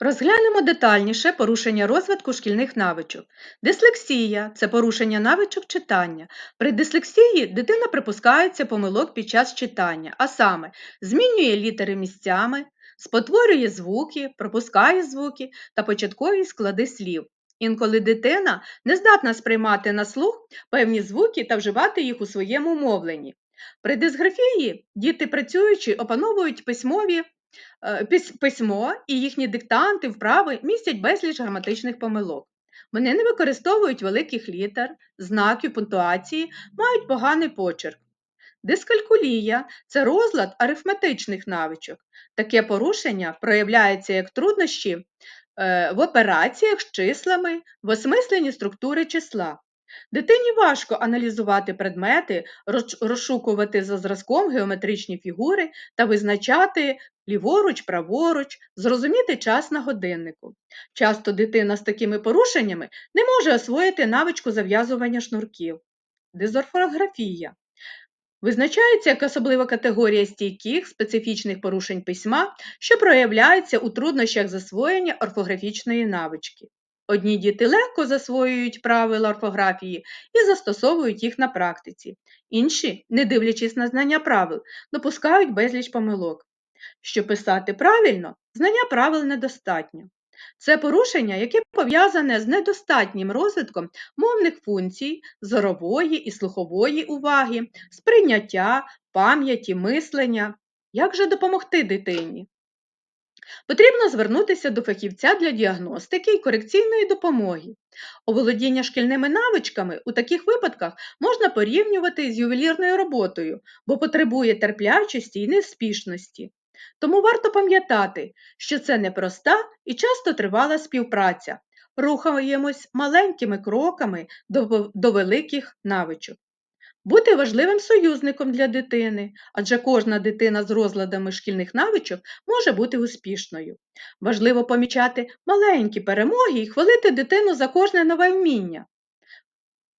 Розглянемо детальніше порушення розвитку шкільних навичок. Дислексія це порушення навичок читання. При дислексії дитина припускається помилок під час читання, а саме змінює літери місцями, спотворює звуки, пропускає звуки та початкові склади слів. Інколи дитина не здатна сприймати на слух певні звуки та вживати їх у своєму мовленні. При дисграфії діти працюючи опановують письмові пис- письмо і їхні диктанти, вправи містять безліч граматичних помилок. Вони не використовують великих літер, знаків, пунктуації, мають поганий почерк. Дискалькулія це розлад арифметичних навичок. Таке порушення проявляється як труднощі е, в операціях з числами, в осмисленні структури числа. Дитині важко аналізувати предмети, розшукувати за зразком геометричні фігури та визначати ліворуч, праворуч, зрозуміти час на годиннику. Часто дитина з такими порушеннями не може освоїти навичку зав'язування шнурків. Дизорфографія визначається як особлива категорія стійких специфічних порушень письма, що проявляється у труднощах засвоєння орфографічної навички. Одні діти легко засвоюють правила орфографії і застосовують їх на практиці, інші, не дивлячись на знання правил, допускають безліч помилок. Щоб писати правильно, знання правил недостатньо. Це порушення, яке пов'язане з недостатнім розвитком мовних функцій, зорової і слухової уваги, сприйняття, пам'яті, мислення. Як же допомогти дитині? Потрібно звернутися до фахівця для діагностики і корекційної допомоги. Оволодіння шкільними навичками у таких випадках можна порівнювати з ювелірною роботою, бо потребує терплячості і неспішності. Тому варто пам'ятати, що це непроста і часто тривала співпраця. Рухаємось маленькими кроками до, великих навичок. Бути важливим союзником для дитини, адже кожна дитина з розладами шкільних навичок може бути успішною. Важливо помічати маленькі перемоги і хвалити дитину за кожне нове вміння.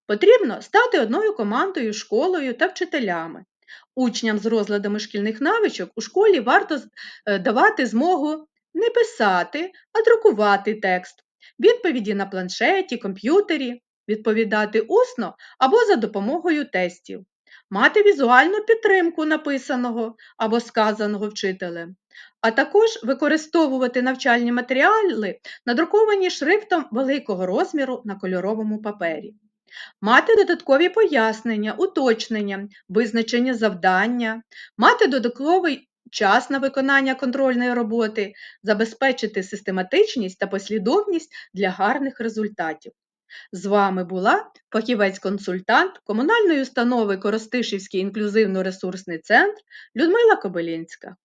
Потрібно стати одною командою, школою та вчителями. Учням з розладами шкільних навичок у школі варто е, давати змогу не писати, а друкувати текст, відповіді на планшеті, комп'ютері, відповідати усно або за допомогою тестів, мати візуальну підтримку написаного або сказаного вчителем, а також використовувати навчальні матеріали, надруковані шрифтом великого розміру на кольоровому папері. Мати додаткові пояснення, уточнення, визначення завдання, мати додатковий час на виконання контрольної роботи, забезпечити систематичність та послідовність для гарних результатів. З вами була фахівець-консультант комунальної установи Коростишівський інклюзивно-ресурсний центр Людмила Кобилінська.